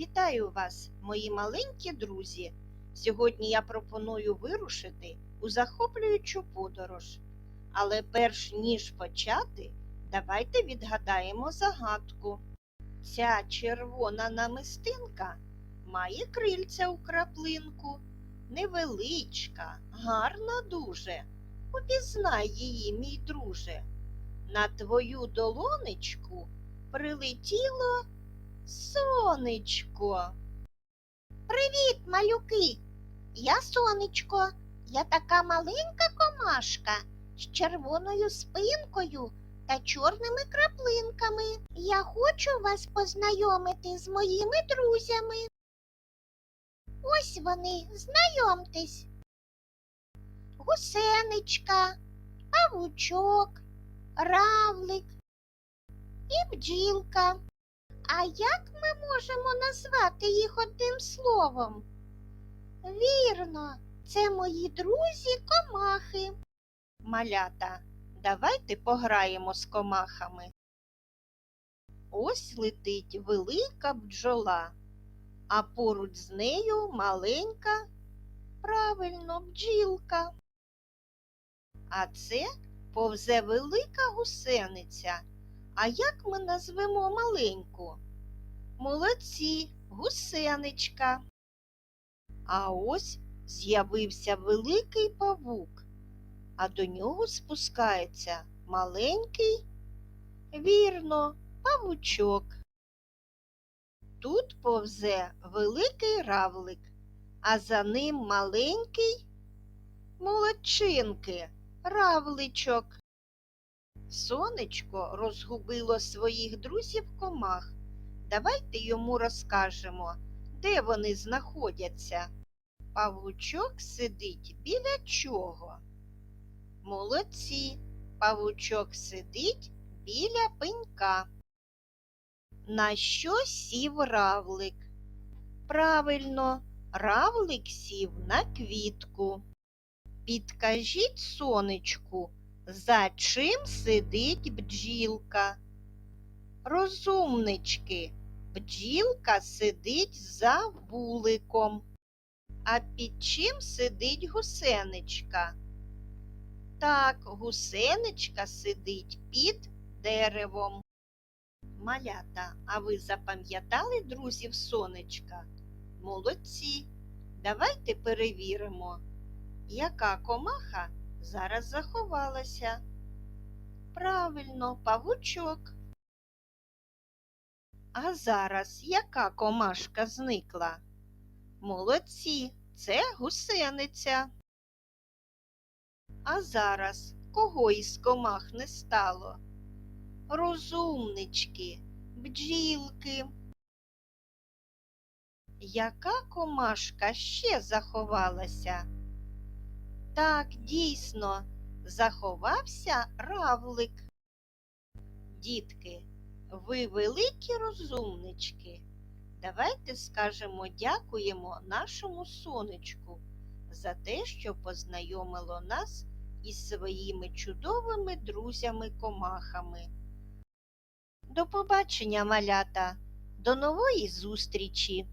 Вітаю вас, мої маленькі друзі! Сьогодні я пропоную вирушити у захоплюючу подорож. Але перш ніж почати, давайте відгадаємо загадку. Ця червона намистинка має крильця у краплинку, невеличка, гарна дуже. Упізнай її, мій друже. На твою долонечку прилетіло сонечко. Привіт, малюки! Я сонечко, я така маленька комашка з червоною спинкою та чорними краплинками. Я хочу вас познайомити з моїми друзями. Ось вони, знайомтесь. Гусеничка, павучок, равлик і бджілка. А як ми можемо назвати їх одним словом? Вірно, це мої друзі комахи. Малята, давайте пограємо з комахами. Ось летить велика бджола, а поруч з нею маленька, правильно, бджілка. А це повзе велика гусениця. А як ми назвемо маленьку? Молодці, гусеничка. А ось з'явився великий павук, а до нього спускається маленький, вірно, павучок. Тут повзе великий равлик, а за ним маленький молодчинки, равличок. Сонечко розгубило своїх друзів комах. Давайте йому розкажемо, де вони знаходяться. Павучок сидить біля чого? Молодці. Павучок сидить біля пенька. На що сів равлик? Правильно, равлик сів на квітку. Підкажіть сонечку, за чим сидить бджілка? Розумнички, бджілка сидить за вуликом. А під чим сидить гусеничка? Так, гусеничка сидить під деревом. Малята, а ви запам'ятали друзів сонечка? Молодці. Давайте перевіримо, яка комаха зараз заховалася. Правильно, павучок. А зараз яка комашка зникла? Молодці, це гусениця. А зараз кого із комах не стало? Розумнички, бджілки. Яка комашка ще заховалася? Так, дійсно, заховався равлик. Дітки, ви великі розумнички. Давайте скажемо дякуємо нашому сонечку за те, що познайомило нас із своїми чудовими друзями-комахами. До побачення, малята, до нової зустрічі!